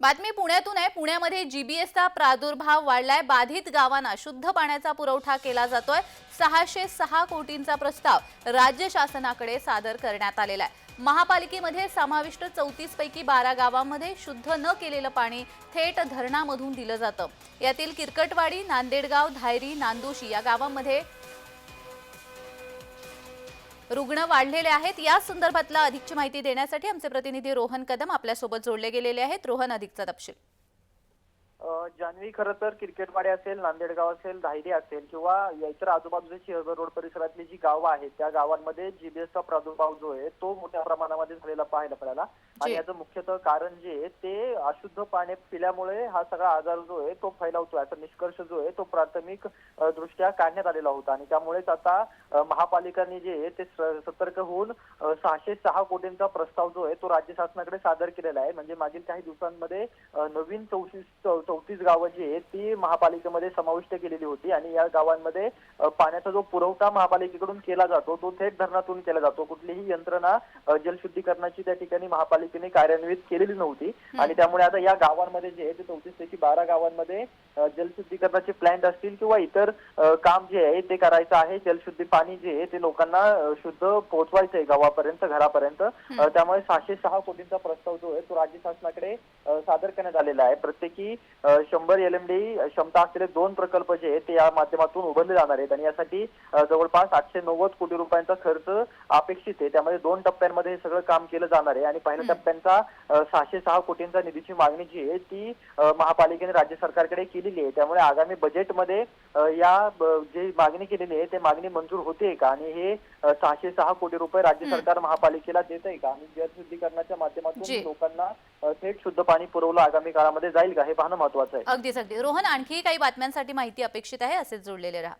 बातमी पुण्यातून आहे. पुण्यामध्ये जीबीएसचा प्रादुर्भाव वाढलाय. बाधित गावांना शुद्ध पाण्याचा पुरवठा केला जातोय. सहाशे सहा कोटींचा प्रस्ताव राज्य शासनाकडे सादर करण्यात आलेला आहे. महापालिकेमध्ये समाविष्ट चौतीस पैकी बारा गावांमध्ये शुद्ध न केलेलं पाणी थेट धरणामधून दिलं जातं. यातील किरकटवाडी नांदेडगाव धायरी नांदोशी या गावांमध्ये रुग्ण वाढलेले आहेत. या संदर्भातला अधिकची माहिती देण्यासाठी आमचे प्रतिनिधी रोहन कदम आपल्यासोबत जोडले गेलेले आहेत. रोहन अधिकचा तपशील. जान्हवी खरं तर क्रिकेटवाडी असेल नांदेडगाव असेल धायरी असेल किंवा इतर आजूबाजूचे सिंहगड रोड परिसरातली जी गावं आहेत त्या गावांमध्ये जीबीएसचा प्रादुर्भाव जो आहे तो मोठ्या प्रमाणामध्ये झालेला पाहायला मिळाला. आणि. याचं मुख्यतः कारण जे आहे ते अशुद्ध पाणी पिल्यामुळे हा सगळा आजार जो आहे तो फैलावतोय. असा निष्कर्ष जो आहे तो प्राथमिक दृष्ट्या काढण्यात आलेला होता. आणि त्यामुळेच आता महापालिकांनी जे आहे ते सतर्क होऊन सहाशे सहा कोटींचा प्रस्ताव जो आहे तो राज्य शासनाकडे सादर केलेला आहे. म्हणजे मागील काही दिवसांमध्ये नवीन चौतीस चौ- चौतीस गावं जी आहेत ती महापालिकेमध्ये समाविष्ट केलेली होती आणि या गावांमध्ये पाण्याचा जो पुरवठा महापालिकेकडून केला जातो तो थेट धरणातून केला जातो. कुठलीही यंत्रणा जलशुद्धीकरणाची त्या ठिकाणी महापालिकेने कार्यान्वित केलेली नव्हती. आणि त्यामुळे आता या गावांमध्ये जे आहे ते चौतीस पैकी बारा गावांमध्ये जलशुद्धीकरणाचे प्लॅन्ट असतील किंवा इतर काम जे आहे ते करायचं आहे. जलशुद्धी पाणी जे आहे ते लोकांना शुद्ध पोहोचवायचं आहे गावापर्यंत घरापर्यंत. त्यामुळे सहाशे सहा कोटींचा प्रस्ताव जो आहे तो राज्य शासनाकडे सादर करण्यात आलेला आहे. प्रत्येकी शंभर एल एम डी क्षमता असलेले दोन प्रकल्प जे आहेत ते या माध्यमातून उभारले जाणार आहेत. आणि यासाठी जवळपास आठशे नव्वद कोटी रुपयांचा खर्च अपेक्षित आहे. त्यामध्ये दोन टप्प्यांमध्ये हे सगळं काम केलं जाणार आहे. आणि पहिल्या टप्प्यांचा सहाशे सहा कोटींचा निधीची मागणी जी आहे ती महापालिकेने राज्य सरकारकडे केलेली आहे. त्यामुळे आगामी बजेटमध्ये या जी मागणी केलेली आहे ते मागणी मंजूर होते का? आणि हे सहाशे सहा कोटी रुपये राज्य सरकार महापालिकेला देत आहे का? आणि जलशुद्धीकरणाच्या माध्यमातून. लोकांना थेट शुद्ध पाणी पुरवलं आगामी काळामध्ये जाईल का? हे पाहणं महत्वाचं आहे. अगदीच अगदी रोहन आणखी काही बातम्यांसाठी माहिती अपेक्षित आहे असेच जोडलेले राहा.